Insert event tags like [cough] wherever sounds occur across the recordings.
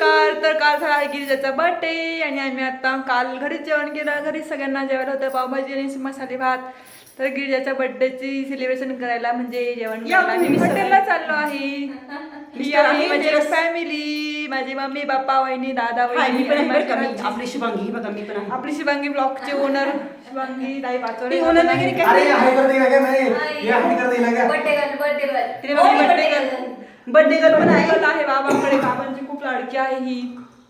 नमस्कार तर काल झाला आहे गिरिजाचा बर्थडे आणि आम्ही आता काल घरीच जेवण केलं. घरी सगळ्यांना जेवायला होतं पावभाजी आणि मसाले भात. तर गिरिजाच्या बर्थडेची सेलिब्रेशन करायला म्हणजे जेवण करायला आम्ही हॉटेलला चाललो आहे. ही आहे माझी फॅमिली माझी मम्मी बाप्पा वहिनी दादा मी वहिनी मी. आपली शुभांगी ही बघा मी पण आहे. आपली शिवांगी ब्लॉगचे ओनर शिवांगी पाचोरे वगैरे काय? मैं क्या बर्थडे बर्थडे बर्थडे गर्ल पण आहे. आहे. बाबांकडे बाबांची खूप लाडकी आहे ही.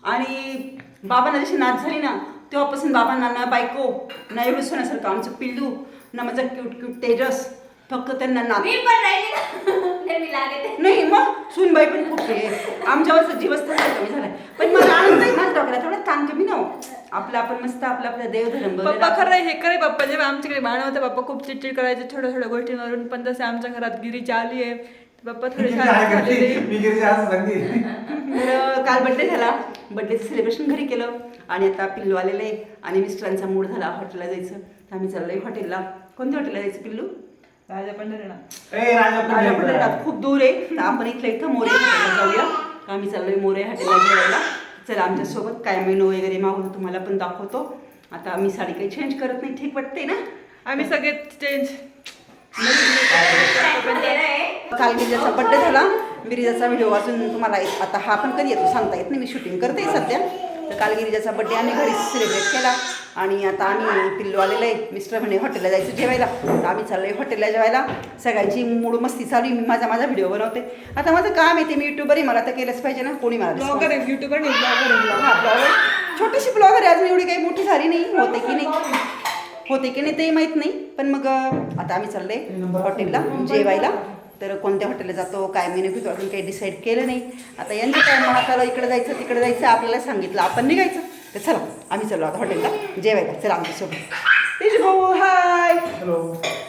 आणि बाबांना जशी नाच झाली ना तेव्हापासून बाबांना ना बायको ना एवढं सोन्यासारखं आमचं पिल्लू ना माझं क्यूट क्यूट तेजस फक्त त्यांना नाच मी पण राहिली ना. नाही, मी लागते नाही मग सुनबाई पण खूप आहे आमच्यावर जीवच थोडा कमी झालाय. पण मला आनंद आहे माझ्या डोक्याला थोडा ताण कमी ना हो. आपलं आपण मस्त आपलं आपलं देवधर्म पप्पा खरं हे करे पप्पा. जेव्हा आमच्याकडे बाण होते पप्पा खूप चिडचिड करायचे छोट्या छोट्या गोष्टींवरून पण तसे आमच्या घरात गिरीची आली आहे. पप्पा थोडे तर काल बड्डे झाला. बड्डेचं सेलिब्रेशन घरी केलं. आणि आता पिल्लू आलेलं आहे. आणि मिस्टरांचा मूड झाला हॉटेलला जायचं. तर आम्ही चाललोय हॉटेलला कोणत्या हॉटेलला जायचं पिल्लू? राजा पंढरनाथ. खूप दूर आहे. तर आपण इथलं इथं मोरे हॉटेलला जाऊया. तर आम्ही चाललोय मोरे हॉटेलला जेवायला. चला आमच्यासोबत काय मेनू वगैरे मागवतो तुम्हाला पण दाखवतो. आता मी साडी काही चेंज करत नाही. ठीक वाटते ना? आम्ही सगळे चेंज काल गिरिजाचा बड्डे झाला. गिरिजाचा व्हिडिओ अजून तुम्हाला आता हा पण कधी येतो सांगता येत नाही. मी शूटिंग करते सध्या. तर काल गिरिजाचा बड्डे आम्ही घरी सेलिब्रेट केला. आणि आता आम्ही पिल्लू आलेलं आहे मिस्टर म्हणे हॉटेलला जायचं जेवायला. तर आम्ही चाललोय हॉटेलला जेवायला. सगळ्यांची मूड मस्ती चालू आहे. मी माझा माझा व्हिडिओ बनवते. आता माझं काम आहे ते. मी युट्यूबर आहे. मला तर केलंच पाहिजे ना. कोणी मला ब्लॉगर आहे. युट्यूबर नाही ब्लॉगर आहे. हा ब्लॉगर छोटीशी ब्लॉगर आहे. अजून एवढी काही मोठी झाली नाही. होते की नाही? होते की नाही ते माहीत नाही. पण मग आता आम्ही चाललोय हॉटेलला जेवायला. तर कोणत्या हॉटेलला जातो काय मेनू घेतो अजून काही डिसाईड केलं नाही. आता यांचं काय आलं इकडे जायचं तिकडे जायचं आपल्याला सांगितलं आपण निघायचं. तर चला आम्ही चाललो आता हॉटेलला जेवायला चला आमच्यासोबत तेज भाऊ हाय हॅलो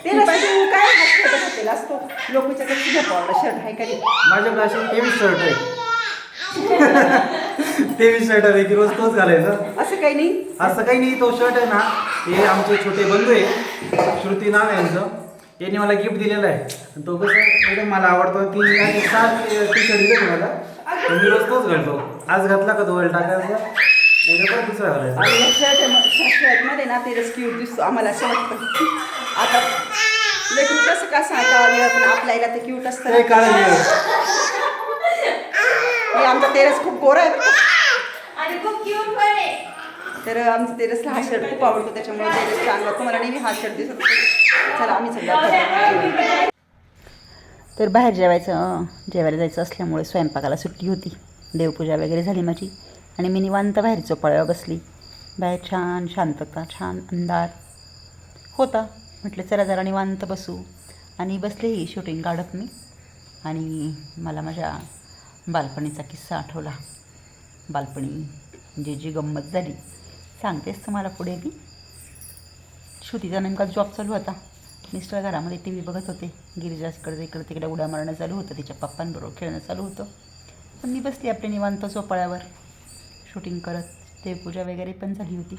ते तू काय हॉटेल असतो? लोकांच्या तुझ्या पावडा शर्ट आहे का रे? माझ्याकडे असे तेवीस शर्ट आहे. [laughs] तेवीस शर्ट आहे की रोज तोच घालायचा. असं काही नाही. असं काही नाही तो शर्ट आहे ना हे आमचे छोटे बंधू आहे श्रुती नाव आहे यांचं. यांनी मला गिफ्ट दिलेलं आहे. तो कसं एकदम मला आवडतो. ती आणि सात टी शर्ट दिले मला. तर मी रोज तोच घालतो. आज घातला का तो वेळ टाकायचा? उद्या पण दुसरा घालायचा. आणि या शर्ट शर्टमध्ये ना ते क्यूट दिसतो आम्हाला असं वाटतं आता कसं का पण आईला ते क्यूट असतं हे. आमचा तेरस खूप गोरा आहे बरं का. आणि खूप क्यूट पण आहे. तर आमचं तेरसला हा शर्ट खूप आवडतो त्याच्यामुळे तेरस चांगला. तुम्हाला नेहमी हा शर्ट दिसत चला आम्ही सगळं तर बाहेर जेवायचं जेवायला जायचं असल्यामुळे स्वयंपाकाला सुट्टी होती. देवपूजा वगैरे झाली माझी. आणि मी निवांत बाहेर चोपाळ्यावर बसली. बाहेर छान शांतता छान अंधार होता. म्हटलं चला जरा निवांत बसू. आणि बसले ही शूटिंग काढत मी. आणि मला माझ्या बालपणीचा किस्सा आठवला. बालपणी जी जी गंमत झाली सांगतेस तुम्हाला पुढे मी? श्रुतीचा नेमका जॉब चालू होता. मिस्टर घरामध्ये टी व्ही बघत होते. गिरिजासकडे इकडे तिकडे उड्या मारणं चालू होतं. तिच्या पप्पांबरोबर खेळणं चालू होतं. पण मी बसली आपली निवांत झोपाळ्यावर. शूटिंग करत देवपूजा वगैरे पण झाली होती.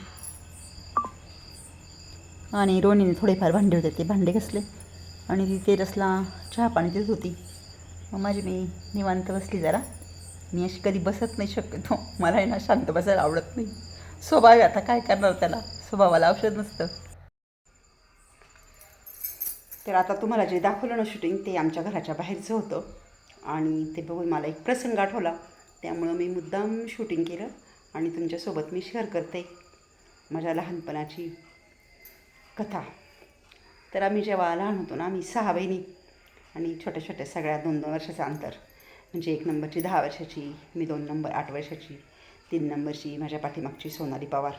आणि रोनीने थोडेफार भांडे होते. ते भांडे घासले. आणि ती तेरसला चहा पाणी देत होती. मग माझी मी निवांत बसली जरा. मी अशी कधी बसत नाही शक्यतो. मला आहे ना शांत बसायला आवडत नाही. स्वभाव आता. काय करणार त्याला? स्वभावाला औषध नसतं. तर आता तुम्हाला जे दाखवलं ना शूटिंग ते आमच्या घराच्या बाहेरचं होतं. आणि ते बघून मला एक प्रसंग आठवला. त्यामुळं मी मुद्दाम शूटिंग केलं आणि तुमच्यासोबत मी शेअर करते माझ्या लहानपणाची कथा. तर आम्ही जेव्हा लहान होतो ना आम्ही सहा बहिणी आणि छोट्या छोट्या सगळ्या दोन दोन वर्षाचं अंतर. म्हणजे एक नंबरची दहा वर्षाची मी दोन नंबर आठ वर्षाची तीन नंबरची माझ्या पाठीमागची सोनाली पवार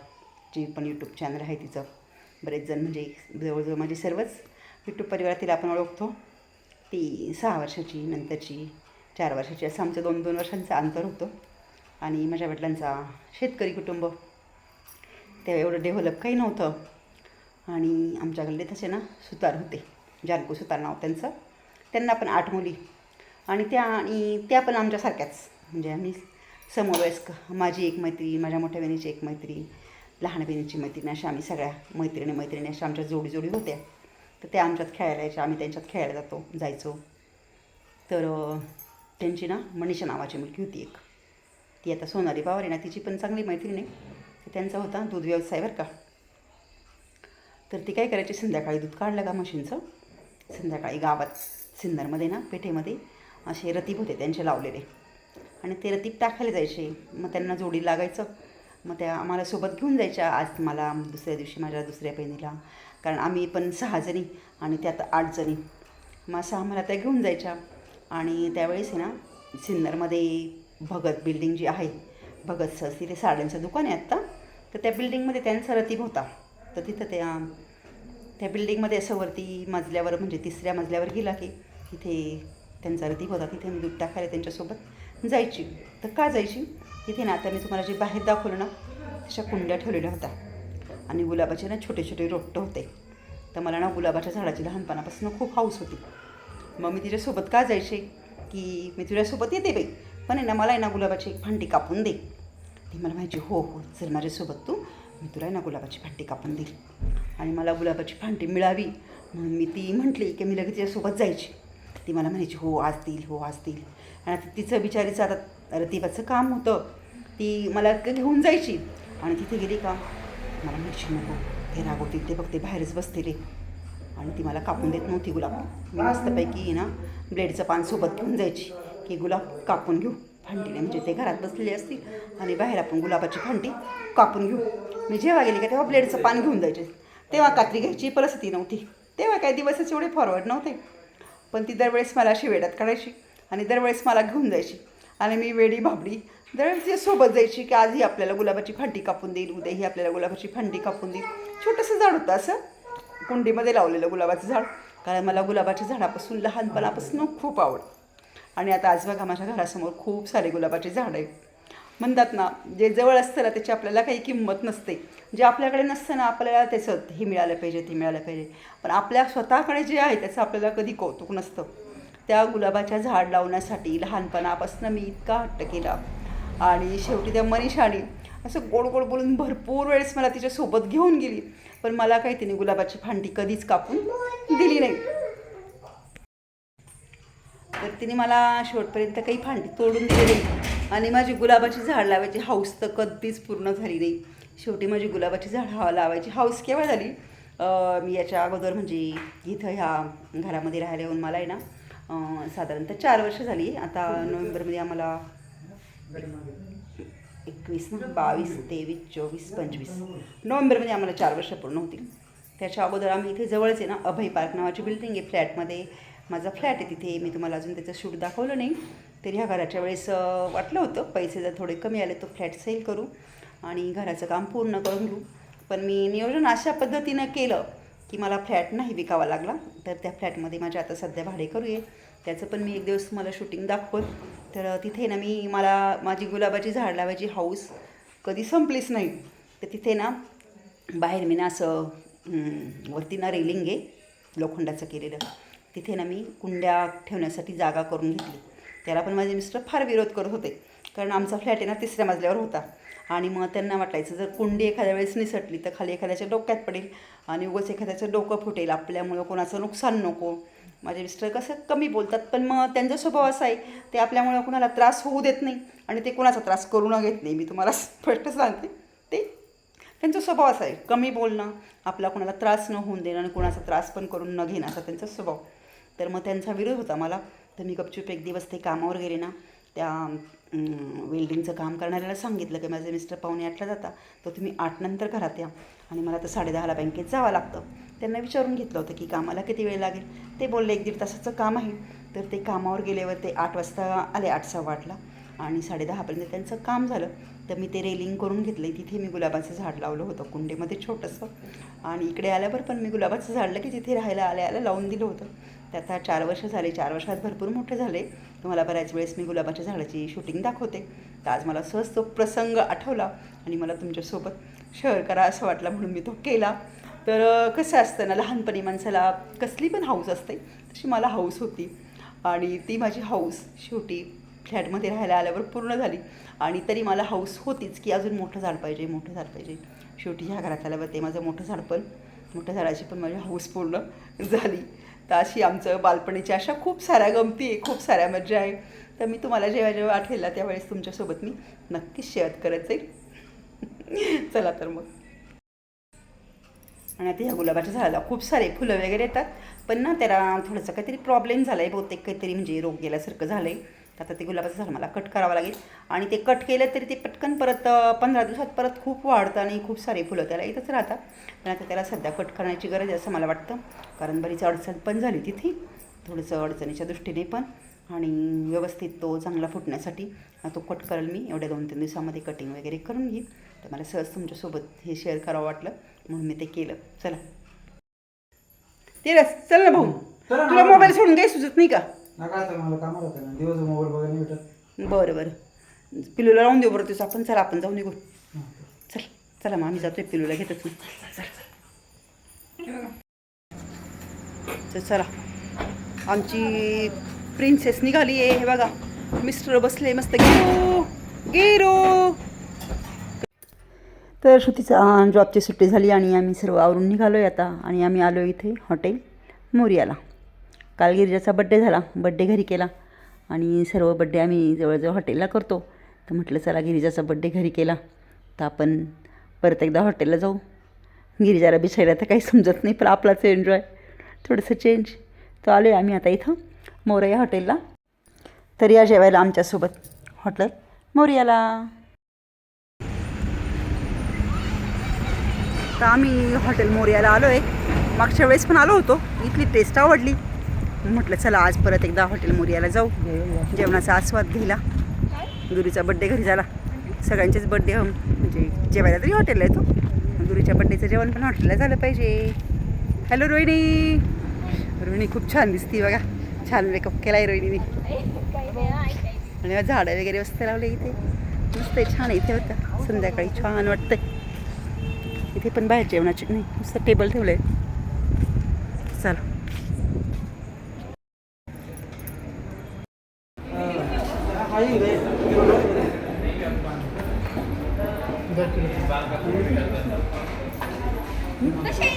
जी पण यूट्यूब चॅनल आहे तिचं. बरेच जण म्हणजे जवळजवळ माझी सर्वच यूट्यूब परिवारातील आपण ओळखतो. ती सहा वर्षाची नंतरची चार वर्षाची असं आमचं दोन दोन वर्षांचं अंतर होतं. आणि माझ्या वडिलांचा शेतकरी कुटुंब. तेव्हा एवढं डेव्हलप काही नव्हतं. आणि आमच्या तसे ना सुतार होते. जानकू सुतार नाव त्यांचं. त्यांना पण आठ मुली. आणि त्या आणि त्या पण आमच्यासारख्याच. म्हणजे आम्ही समवयस्क. माझी एक मैत्री माझ्या मोठ्या बहिणीची एक मैत्री लहान बहिणीची मैत्रीण अशा आम्ही सगळ्या मैत्रिणी मैत्रिणी अशा आमच्या जोडी जोडी होत्या. तर त्या आमच्यात खेळायला यायचे. आम्ही त्यांच्यात खेळायला जातो जायचो. तर त्यांची ना मनीषा नावाची मुलगी होती एक. ती आता सोनाली पवार आहे ना तिची पण चांगली मैत्रीण आहे. तर त्यांचा होता दूध व्यवसाय बरं का. तर ती काय करायची संध्याकाळी दूध काढलं का मशीनचं संध्याकाळी गावात सिन्नरमध्ये ना पेठेमध्ये असे रतीब होते त्यांचे लावलेले. आणि ते रतीब टाकायला जायचे. मग त्यांना जोडी लागायचं. मग त्या आम्हाला सोबत घेऊन जायच्या. आज मला दुसऱ्या दिवशी माझ्या दुसऱ्या बहिणीला. कारण आम्ही पण सहा जणी आणि त्यात आठ जणी. मग असं आम्हाला त्या घेऊन जायच्या. आणि त्यावेळेस आहे ना सिन्नरमध्ये भगत बिल्डिंग जी आहे भगत भगतचं तिथे साड्यांचं दुकान आहे आत्ता. तर त्या बिल्डिंगमध्ये त्यांचा रतीब होता. तर तिथं त्या त्या बिल्डिंगमध्ये असं वरती मजल्यावर म्हणजे तिसऱ्या मजल्यावर गेला की तिथे त्यांचा रतीब होता. तिथे मी दूध टाकायला त्यांच्यासोबत जायची. तर का जायची? तिथे ना आता मी तुम्हाला जे बाहेर दाखवलं ना तशा कुंड्या ठेवलेल्या होत्या. आणि गुलाबाचे ना छोटे छोटे रोपटं होते. तर मला ना गुलाबाच्या झाडाची लहानपणापासून खूप हाऊस होती. मग मी तिच्यासोबत का जायचे? की मी तुझ्यासोबत येते बाई. पण आहे ना मला आहे ना गुलाबाची एक भांडी कापून दे. ती मला म्हणायची हो हो चल माझ्यासोबत तू. मी तुला आहे ना गुलाबाची भांडी कापून देईल. आणि मला गुलाबाची भांडी मिळावी. म्हणून मी ती म्हटली की मी लगेच तिच्यासोबत जायची. ती मला म्हणायची हो आज देईल हो आज देईल. आणि आता तिचं बिचारीचं आता रतिबाचं काम होतं? ती मला घेऊन जायची. आणि तिथे गेली का? मला म्हणायची नको ते रागवतील ते बघते बाहेरच बसलेले आणि ती मला कापून देत नव्हती गुलाब. मी मस्तपैकी ना ब्लेडचं पान सोबत घेऊन जायची. की गुलाब कापून घेऊ. भांडीने म्हणजे ते घरात बसलेले असतील. आणि बाहेर आपण गुलाबाची भांडी कापून घेऊ. मी जेव्हा गेली का तेव्हा ब्लेडचं पान घेऊन जायचे. तेव्हा कात्री घ्यायची परिस्थिती नव्हती. तेव्हा काही दिवसच एवढे फॉरवर्ड नव्हते. पण ती दरवेळेस मला अशी वेड्यात काढायची. आणि दरवेळेस मला घेऊन जायची. आणि मी वेडी भाबडी दरवेळेस ते सोबत जायची की आजही आपल्याला गुलाबाची फांडी कापून देईल उद्याही आपल्याला गुलाबाची फांडी कापून देईल. छोटंसं झाड होतं असं. कुंडीमध्ये लावलेलं गुलाबाचं झाड. कारण मला गुलाबाच्या झाडापासून लहानपणापासून खूप आवड. आणि आता आज बघा माझ्या घरासमोर खूप सारे गुलाबाचे झाड आहेत. म्हणतात ना जे जवळ असतं ना त्याची आपल्याला काही किंमत नसते. जे आपल्याकडे नसतं ना आपल्याला त्याचं हे मिळालं पाहिजे ते मिळालं पाहिजे. पण आपल्या स्वतःकडे जे आहे त्याचं आपल्याला कधी कौतुक नसतं. त्या गुलाबाच्या झाड लावण्यासाठी लहानपणापासून मी इतका हट्ट केला. आणि शेवटी त्या मनीषाने असं गोड गोड बोलून भरपूर वेळेस मला तिच्यासोबत घेऊन गेली. पण मला काही तिने गुलाबाची फांडी कधीच कापून दिली नाही. तर तिने मला शेवटपर्यंत काही फांडी तोडून दिली नाही. आणि माझी गुलाबाची झाड लावायची हाऊस तर कधीच पूर्ण झाली नाही. शेवटी माझी गुलाबाची झाड हा लावायची हाऊस केव्हा झाली? मी याच्या अगोदर म्हणजे इथं ह्या घरामध्ये राहायला येऊन मला आहे ना साधारणतः चार वर्ष झाली. आता नोव्हेंबरमध्ये आम्हाला एकवीस ना? बावीस तेवीस चोवीस पंचवीस. नोव्हेंबरमध्ये आम्हाला चार वर्ष पूर्ण होतील. त्याच्या अगोदर आम्ही इथे जवळच आहे ना अभय पार्क नावाची बिल्डिंग आहे फ्लॅटमध्ये. माझा फ्लॅट आहे तिथे. मी तुम्हाला अजून त्याचं शूट दाखवलं नाही. तरी ह्या घराच्या वेळेस वाटलं होतं पैसे जर थोडे कमी आले तो फ्लॅट सेल करू आणि घराचं काम पूर्ण करून घेऊ. पण मी नियोजन अशा पद्धतीनं केलं की मला फ्लॅट नाही विकावा लागला तर त्या फ्लॅटमध्ये माझ्या आता सध्या भाडे करू आहे त्याचं पण मी एक दिवस तुम्हाला शूटिंग दाखवत तर तिथे ना मी मला माझी गुलाबाची झाड लावायची हाऊस कधी संपलीच नाही. तर तिथे ना बाहेर मी ना असं वरती ना रेलिंग आहे लोखंडाचं केलेलं. तिथे ना मी कुंड्या ठेवण्यासाठी जागा करून घेतली. त्याला पण माझे मिस्टर फार विरोध करत होते. कारण आमचा फ्लॅट आहे ना तिसऱ्या मजल्यावर होता. आणि मग त्यांना वाटायचं जर कुंडी एखाद्या वेळेस निसटली तर खाली एखाद्याच्या डोक्यात पडेल आणि उगाच एखाद्याचं डोकं फुटेल. आपल्यामुळं कोणाचं नुकसान नको. माझे मिस्टर कसं कमी बोलतात पण मग त्यांचा स्वभाव असा आहे ते आपल्यामुळं कोणाला त्रास होऊ देत नाही आणि ते कोणाचा त्रास करू न घेत नाही. मी तुम्हाला स्पष्ट सांगते ते त्यांचा स्वभाव असा आहे. कमी बोलणं आपला कोणाला त्रास न होऊन देणं आणि कोणाचा त्रास पण करून न घेणं असा त्यांचा स्वभाव. तर मग त्यांचा विरोध होता मला तर मी गपचूप एक दिवस ते कामावर गेले ना त्या वेल्डिंगचं काम करणाऱ्याला सांगितलं की माझे मिस्टर पाहुणे आठला जाता तर तुम्ही आठ नंतर घरात या. आणि मला तर साडेदहाला बँकेत जावं लागतं. त्यांना विचारून घेतलं होतं की कामाला किती वेळ लागेल? ते बोलले एक दीड तासाचं काम आहे. तर ते कामावर गेल्यावर ते आठ वाजता आले आठ सहा वाटला आणि साडेदहापर्यंत त्यांचं काम झालं. तर मी ते रेलिंग करून घेतलं तिथे मी गुलाबाचं झाड लावलं होतं कुंडेमध्ये छोटंसं. आणि इकडे आल्यावर पण मी गुलाबाचं झाड की तिथे राहायला आल्या आल्या लावून दिलं होतं. ते आता चार वर्ष झाले चार वर्षात भरपूर मोठे झाले. तुम्हाला बऱ्याच वेळेस मी गुलाबाच्या झाडाची शूटिंग दाखवते. तर आज मला सहज तो प्रसंग आठवला आणि मला तुमच्यासोबत शेअर करा असं वाटलं म्हणून मी तो केला. तर कसं असतं ना लहानपणी माणसाला कसली पण हाऊस असते तशी मला हाऊस होती. आणि ती माझी हाऊस शेवटी फ्लॅटमध्ये राहायला आल्यावर पूर्ण झाली. आणि तरी मला हाऊस होतीच की अजून मोठं झाड पाहिजे मोठं झाड पाहिजे. शेवटी ह्या घरात आल्यावर ते माझं मोठं झाड पण मोठ्या झाडाची पण माझी हाऊस पूर्ण झाली. तर अशी आमचं बालपणीच्या अशा खूप साऱ्या गमती आहे खूप साऱ्या मजा आहे. तर मी तुम्हाला जेव्हा जेव्हा आठवेला त्यावेळेस तुमच्यासोबत मी नक्कीच शेअर करत जाईल. [laughs] चला तर मग. आणि आता ह्या गुलाबाच्या झाडाला खूप सारे फुलं वगैरे येतात. पण ना त्याला थोडंसं काहीतरी प्रॉब्लेम झाला आहे बहुतेक काहीतरी म्हणजे रोग गेल्यासारखं झालं आहे आता ते गुलाबाचं झाड मला कट करावं लागेल. आणि ते कट केलं तरी ते पटकन परत पंधरा दिवसात परत खूप वाढतं आणि खूप सारे फुलं त्याला येतच राहतात. पण आता त्याला सध्या कट करण्याची गरज आहे असं मला वाटतं. कारण बरीच अडचण पण झाली तिथे. थोडंसं अडचणीच्या दृष्टीने पण. आणि व्यवस्थित तो चांगला फुटण्यासाठी तो कट करेल मी. एवढ्या दोन तीन दिवसामध्ये कटिंग वगैरे करून घेईन. तर मला सहज तुमच्यासोबत हे शेअर करावं वाटलं. म्हणून मी ते केलं. चला. ते रस चल ना भाऊ. तुला. मोबाईल सोडून काही सुचत नाही का? नका आता मला कामाला होतं ना दिवस मोबाईल बघायला नाही भेटत. बरं बरं. पिलूला लावून देऊ बरं तुझं. आपण चला आपण जाऊ निघून चल चला मग आम्ही जातोय पिलूला घेतच मी. चल चला. आमची प्रिन्सेस निघाली आहे. हे बघा मिस्टर बसले मस्त. गेरो गेरो. तर श्रुतीचा जॉबची सुट्टी झाली आणि आम्ही सर्व आवरून निघालो आहे आता. आणि आम्ही आलो इथे हॉटेल मोरियाला. काल गिरिजाचा बड्डे झाला. बड्डे घरी केला. आणि सर्व बड्डे आम्ही जवळजवळ हॉटेलला करतो. तर म्हटलं चला गिरिजाचा बड्डे घरी केला. तर आपण परत एकदा हॉटेलला जाऊ. गिरिजाला बिछायला तर काही समजत नाही पण आपलाच एन्जॉय थोडंसं चेंज तर आलो आहे आम्ही आता इथं मोरया हॉटेलला तर या जेवायला आमच्यासोबत. हॉटेल मोरयाला. तर आम्ही हॉटेल मोरयाला आलो आहे मागच्या वेळेस पण आलो होतो. इथली टेस्ट आवडली. म्हटलं चला आज परत एकदा हॉटेल मोरियाला जाऊ. जेवणाचा आस्वाद घ्यायला. गुरुचा बड्डे घरी झाला. सगळ्यांचेच बड्डे म्हणजे जेवायला तरी हॉटेलला येतो. गुरुच्या बड्डेचं जेवण पण हॉटेलला झालं पाहिजे. हॅलो रोहिणी. रोहिणी खूप छान दिसती बघा. छान मेकअप केला आहे रोहिणीने. आणि झाडं वगैरे मस्त लावले इथे. मस्त आहे छान आहे इथे होतं संध्याकाळी छान वाटतंय. इथे पण बाहेर जेवणाचे नाही नुसतं टेबल ठेवलं आहे चला. गिरू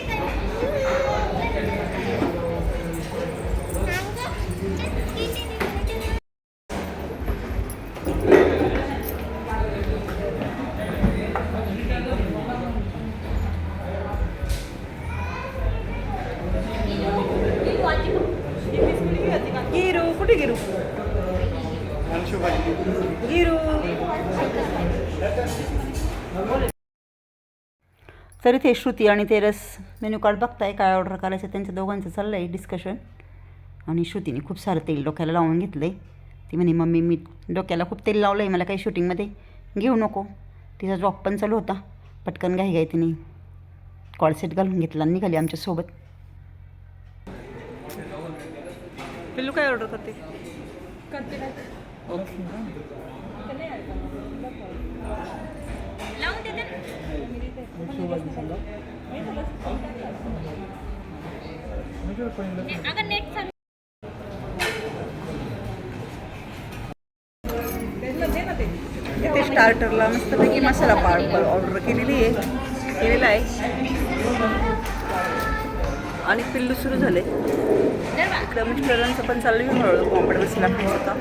तर इथे श्रुती आणि तेरस मेन्यू कार्ड बघताय काय ऑर्डर करायचं त्यांच्या दोघांचं चाललं आहे डिस्कशन आणि श्रुतीने खूप सारं तेल डोक्याला लावून घेतलं आहे ती म्हणे मम्मी मी डोक्याला खूप तेल लावलं आहे मला काही शूटिंगमध्ये घेऊ नको. तिचा जॉब पण चालू होता. पटकन घाई घाई तिने कॉडसेट घालून घेतला आणि निघाली आमच्यासोबत पिल्लू काय ऑर्डर करते? करते. ने- अगं नेट चालू इथे स्टार्टरला मस्तपैकी मसाला पाव ऑर्डर केलेली आहे. केलेला आहे. आणि पिल्लू सुरू झाले. इकडं मिस्टरांचं पण चालू घेऊन हळूहळू पापड मसाला खायचा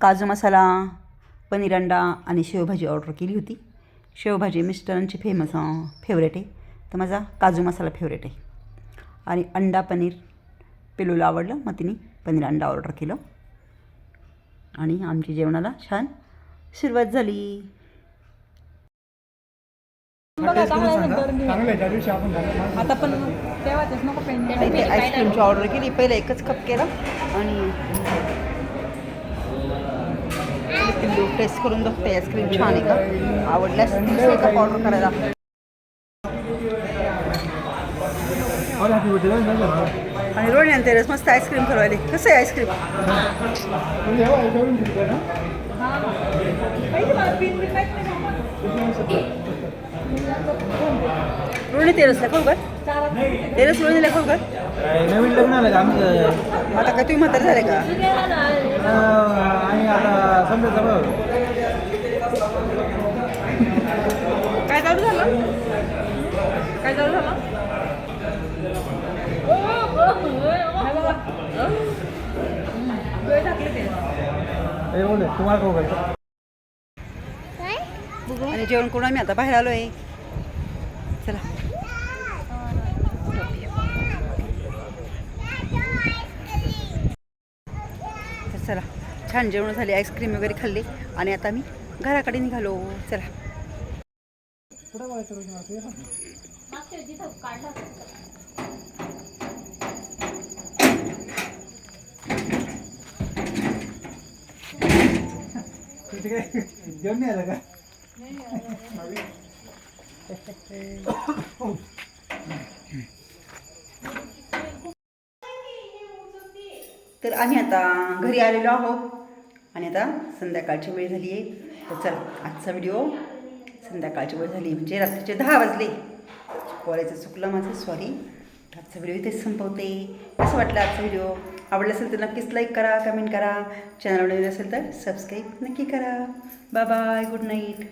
काजू मसाला पनीर अंडा आणि शेवभाजी ऑर्डर केली होती. शेवभाजी मिस्टरांची फेमस फेवरेट आहे. तर माझा काजू मसाला फेवरेट आहे. आणि अंडा पनीर पिलूला आवडलं मग तिने पनीर अंडा ऑर्डर केलं. आणि आमची जेवणाला छान सुरुवात झाली. आता पण आईस्क्रीमची ऑर्डर केली. पहिला एकच कप केला. आणि पिऊ टेस्ट करून बघते आईस्क्रीम छान आहे का? आवडल्यास दुसरं का ऑर्डर करायला. आणि रोणी आणि तेरस मस्त आईस्क्रीम करवायले कसं आहे आईस्क्रीम रोणी तेरसला खाऊ का तेरस रोणीला खाऊ का नवीन लग्न का? आता काय तुम्ही म्हातारे झाले का? आणि आता समजा बघ काय चालू झालं? काय चालू झालं? हाय बाबा. तुम्हाला खाऊ घालतो जेवण करून आम्ही आता बाहेर आलो आहे चला. चला छान जेवण झाले आईस्क्रीम वगैरे खाल्ली आणि आता आम्ही घराकडे निघालो. चला [laughs] मागच्या जिथं काढला होता. जेवण नाही आलं का तर आम्ही आता घरी आलेलो आहोत. आणि आता संध्याकाळची वेळ झाली आहे. तर चला आजचा व्हिडिओ संध्याकाळची वेळ झाली म्हणजे रात्रीचे दहा वाजले. बोलायचं चुकलं माझं सॉरी आजचा व्हिडिओ इथेच संपवते. कसं वाटलं आजचा व्हिडिओ? आवडला असेल तर नक्कीच लाईक करा कमेंट करा. चॅनल नवीन असेल तर सबस्क्राईब नक्की करा. Bye bye good night